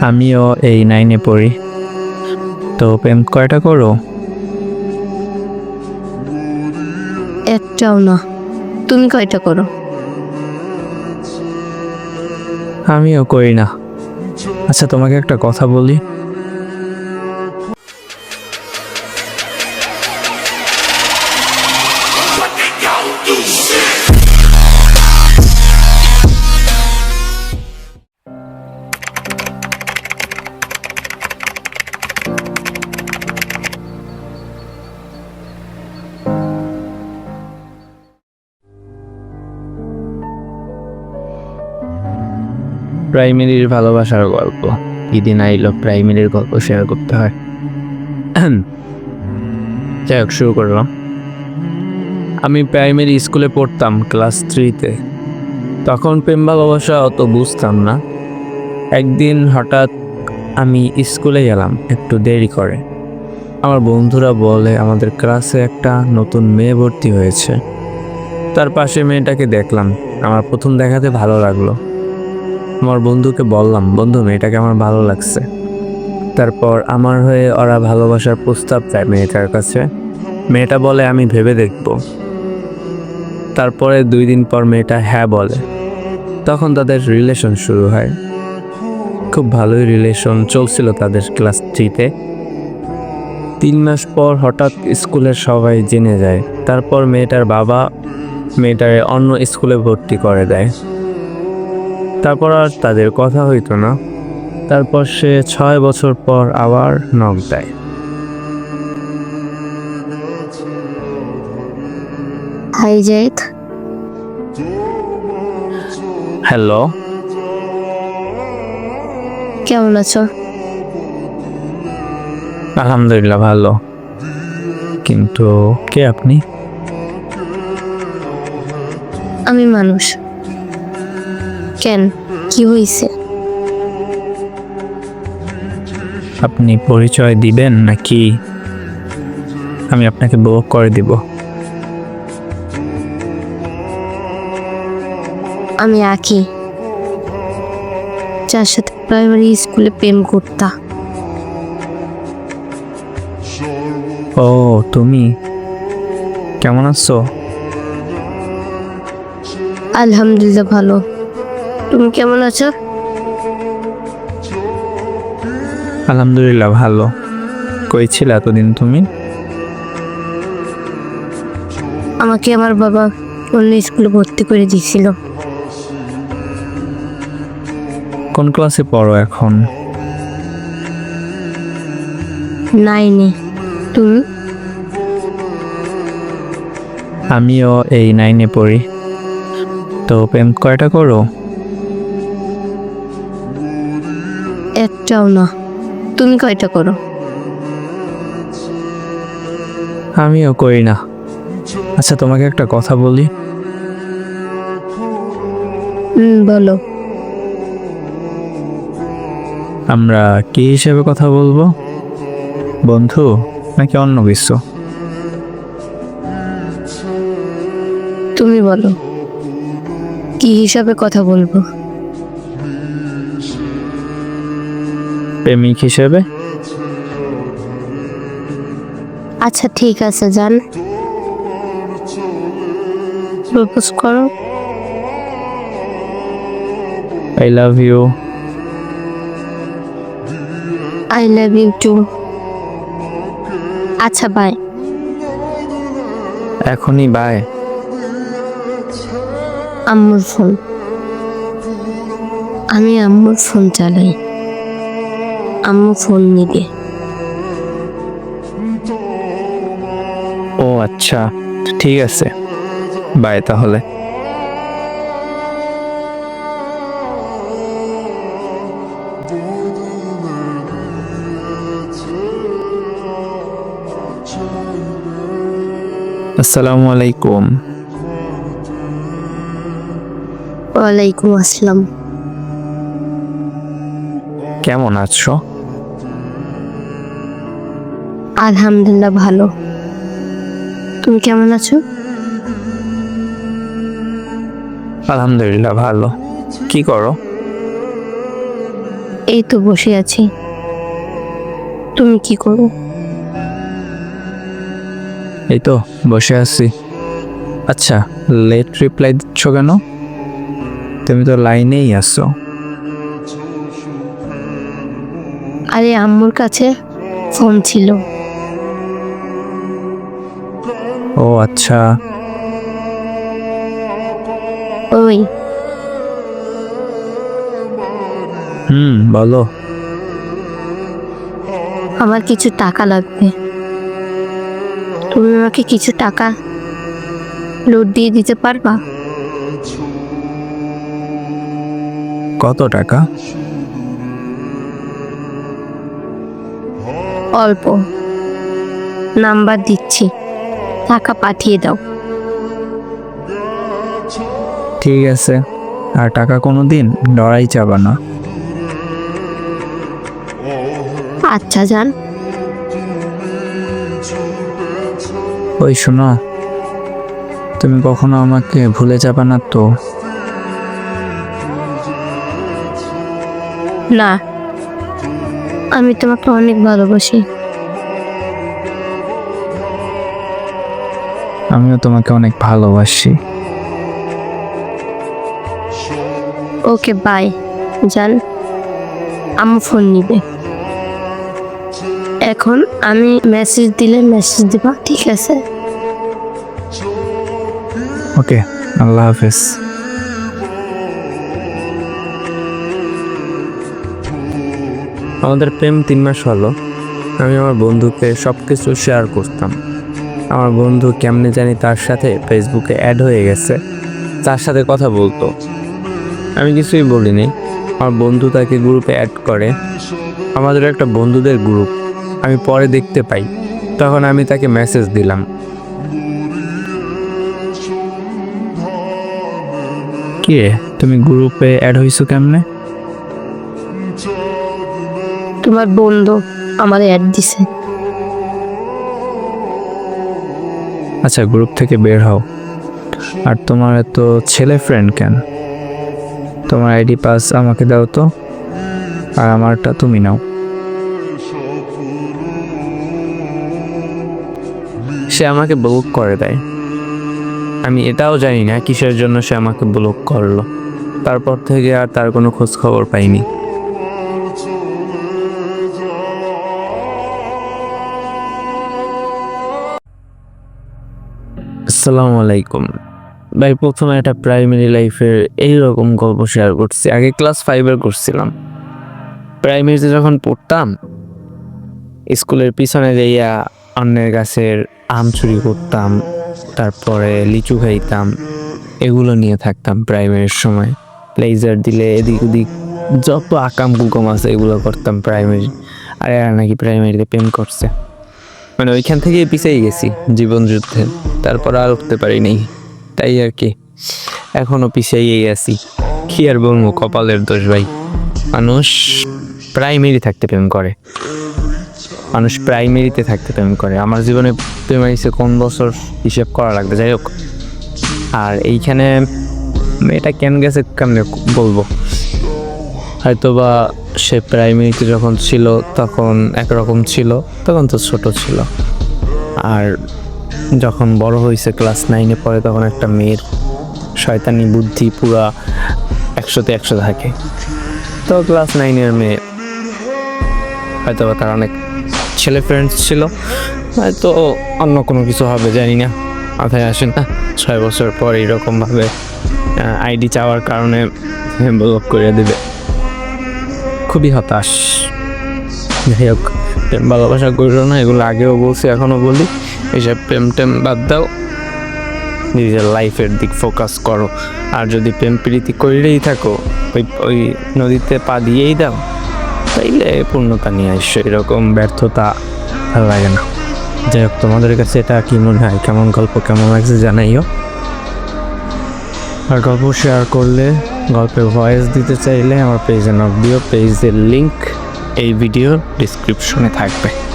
আমিও এই নাইনে পড়ি। তো প্রেম কয়টা করো? একটাও না। তুমি কয়টা করো? আমিও করি না। আচ্ছা তোমাকে একটা কথা বলি। প্রাইমারির ভালোবাসার গল্প। ঈদিন আইলো প্রাইমারির গল্প শেয়ার করতে হয়। যাই হোক, শুরু করলাম। আমি প্রাইমারি স্কুলে পড়তাম ক্লাস থ্রিতে। তখন প্রেম ভালোবাসা অত বুঝতাম না। একদিন হঠাৎ আমি স্কুলে গেলাম, একটু দেরি করে। আমার বন্ধুরা বলে, আমাদের ক্লাসে একটা নতুন মেয়ে ভর্তি হয়েছে। তার পাশে মেয়েটাকে দেখলাম। আমার প্রথম দেখাতে ভালো লাগল। আমার বন্ধুকে বললাম, বন্ধু, মেয়েটাকে আমার ভালো লাগছে। তারপর আমার হয়ে ওরা ভালোবাসার প্রস্তাব দেয় মেয়েটার কাছে। মেয়েটা বলে, আমি ভেবে দেখব। তারপরে দুই দিন পর মেয়েটা হ্যাঁ বলে। তখন তাদের রিলেশন শুরু হয়। খুব ভালোই রিলেশন চলছিল তাদের ক্লাস থ্রিতে তিন মাস পর হঠাৎ স্কুলের সবাই জেনে যায়। তারপর মেয়েটার বাবা মেয়েটার অন্য স্কুলে ভর্তি করে দেয়। তারপর আর তাদের কথা হইতো না। তারপর সে ছয় বছর পর আবার নখ দেয়। Hi Zayed hello. কেমন আছো? আলহামদুলিল্লাহ ভালো। কিন্তু কে আপনি? আমি মানুষ। কেন? কি হয়েছে আপনি পরিচয় দিবেন নাকি আমি আপনাকে ব্লক করে দিব? আমি আঁকি। যার সাথে প্রাইমারি স্কুলে প্রেম করতা। ও তুমি? কেমন আছো? আলহামদুলিল্লাহ ভালো। তুমি কেমন আছো? আলহামদুলিল্লাহ ভালো। কই ছিলে এতদিন তুমি? আমাকে আমার বাবা অন্য স্কুলে ভর্তি করে দিয়েছিল। কোন ক্লাসে পড়ো এখন? নাইনে তুমি? আমিও এই নাইনে পড়ি। তো প্রেম কয়টা করো? একটাও না। তুমি কয়টা করো? আমিও করি না। আচ্ছা তোমাকে একটা কথা বলি। হুম বলো। আমরা কি হিসেবে কথা বলব? বন্ধু নাকি অন্য কিছু? তুমি বলো। কি হিসাবে কথা বলব? প্রেমিক হিসেবে? আচ্ছা ঠিক আছে যান। প্রপোজ করো। I love you I love you too আচ্ছা বাই এখনই বাই আম্মুর ফোন আমি আম্মুর ফোন চালাই। আম্মু ফোন নিবে। ও আচ্ছা ঠিক আছে। বাই তাহলে। আসসালামু আলাইকুম। ওয়ালাইকুম আসসালাম। কেমন আছো? আলহামদুলিল্লাহ ভালো। তুমি কেমন আছো? আলহামদুলিল্লাহ ভালো। কি করো? এই তো বসে আছি। তুমি কি করো? এই তো বসে আছি। আচ্ছা লেট রিপ্লাই দিচ্ছ কেন? তুমি তো লাইনেই আসছো আরে আম্মুর কাছে ফোন ছিল। ও আচ্ছা। ওই। হুম বলো। আমার কিছু টাকা লাগবে। তুমি আমাকে কিছু টাকা লোড দিয়ে দিতে পারবা? কত টাকা? অল্প। নাম্বার দিচ্ছি। টাকা পাঠিয়ে দাও। ঠিক আছে। আর টাকা কোনো দিন লড়াই চাবা না। আচ্ছা যান। ওই শোনো তুমি কখনো আমাকে ভুলে যাবে না তো? না আমি তোমাকে অনেক ভালোবাসি। আমিও তোমাকে অনেক ভালোবাসি। Okay bye. যান আম্মু ফোন নিবে। এখন আমি মেসেজ দিলে মেসেজ দিবা ঠিক আছে? ওকে আল্লাহ হাফেজ। আমাদের প্রেম তিন মাস হলো। আমি আমার বন্ধুকে সব কিছু শেয়ার করতাম। আমার বন্ধু কেমনে জানি তার সাথে ফেসবুকে অ্যাড হয়ে গেছে। তার সাথে কথা বলতো। আমি কিছুই বলিনি। আমার বন্ধু তাকে গ্রুপে অ্যাড করে। আমাদের একটা বন্ধুদের গ্রুপ। আমি পরে দেখতে পাই। তখন আমি তাকে মেসেজ দিলাম। কি? রে তুমি গ্রুপে অ্যাড হইছো কেমনে? তোমার বন্ধু আমার অ্যাড দিছে। আচ্ছা গ্রুপ থেকে বের হও। আর তোমার এত ছেলে ফ্রেন্ড কেন? তোমার আইডি পাস আমাকে দাও তো, আর আমারটা তুমি নাও। সে আমাকে ব্লক করে দেয়। আমি এটাও জানি না কিসের জন্য সে আমাকে ব্লক করল। তারপর থেকে আর তার কোনো খোঁজ খবর পাইনি। আসসালামু আলাইকুম। ভাই, প্রথমে একটা প্রাইমারি লাইফের এইরকম গল্প শেয়ার করছি। আগে ক্লাস ফাইভের করছিলাম। প্রাইমারিতে যখন পড়তাম, স্কুলের পিছনে যাইয়া অন্যের গাছের আম চুরি করতাম, তারপরে লিচু খাইতাম, এগুলো নিয়ে থাকতাম প্রাইমারির সময়। লেজার দিলে এদিক ওদিক যত আকাম কুকম আছে, এগুলো করতাম প্রাইমারি আর এরা নাকি প্রাইমারিতে প্রেম করছে। মানে ওইখান থেকেই পিছিয়ে গেছি জীবন যুদ্ধে। তারপর আর উঠতে পারিনি। তাই আর কি। এখনও পিছিয়েই আছি। কি আর বলব, কপালের দোষ ভাই। মানুষ প্রাইমারি থাকতে প্রেম করে। মানুষ প্রাইমারিতে থাকতে প্রেম করে। আমার জীবনে প্রাইমারিতে কোন বছর হিসেব করা লাগবে, যাই হোক। আর এইখানে মেয়েটা কেন গেছে কেমনে বলব? হয়তো বা সে প্রাইমারিতে যখন ছিল, তখন একরকম ছিল, তখন তো ছোট ছিল। আর যখন বড় হয়েছে ক্লাস নাইনে পড়ে, তখন একটা মেয়ের শয়তানি বুদ্ধি পুরা একশোতে একশো থাকে। তো ক্লাস নাইনের মেয়ে হয়তো তার অনেক ছেলে ফ্রেন্ডস ছিল, হয়তো অন্য কোনো কিছু হবে, জানি না, মাথায় আসে না। ছয় বছর পর এইরকমভাবে আইডি চাওয়ার কারণে ব্লক করে দেবে। খুবই হতাশ। যাই হোক, ভালোবাসা করিল না, এগুলো আগেও বলছি, এখনও বলি। এইসব প্রেম টেম বাদ দাও। নিজের লাইফের দিক ফোকাস করো। আর যদি প্রেম প্রীতি করিলেই থাকো, ওই ওই নদীতে পা দিয়েই দাও, তাইলে পূর্ণতা নিয়ে আসছো এরকম ব্যর্থতা ভালো লাগে না। যাই হোক, তোমাদের কাছে এটা কি মনে হয়? কেমন গল্প, কেমন লাগছে জানাইও। আর গল্প শেয়ার করলে, গল্পের ভয়েস দিতে চাইলে আমার পেজে নক দিও। পেজের লিঙ্ক এই ভিডিওর ডিসক্রিপশনে থাকবে।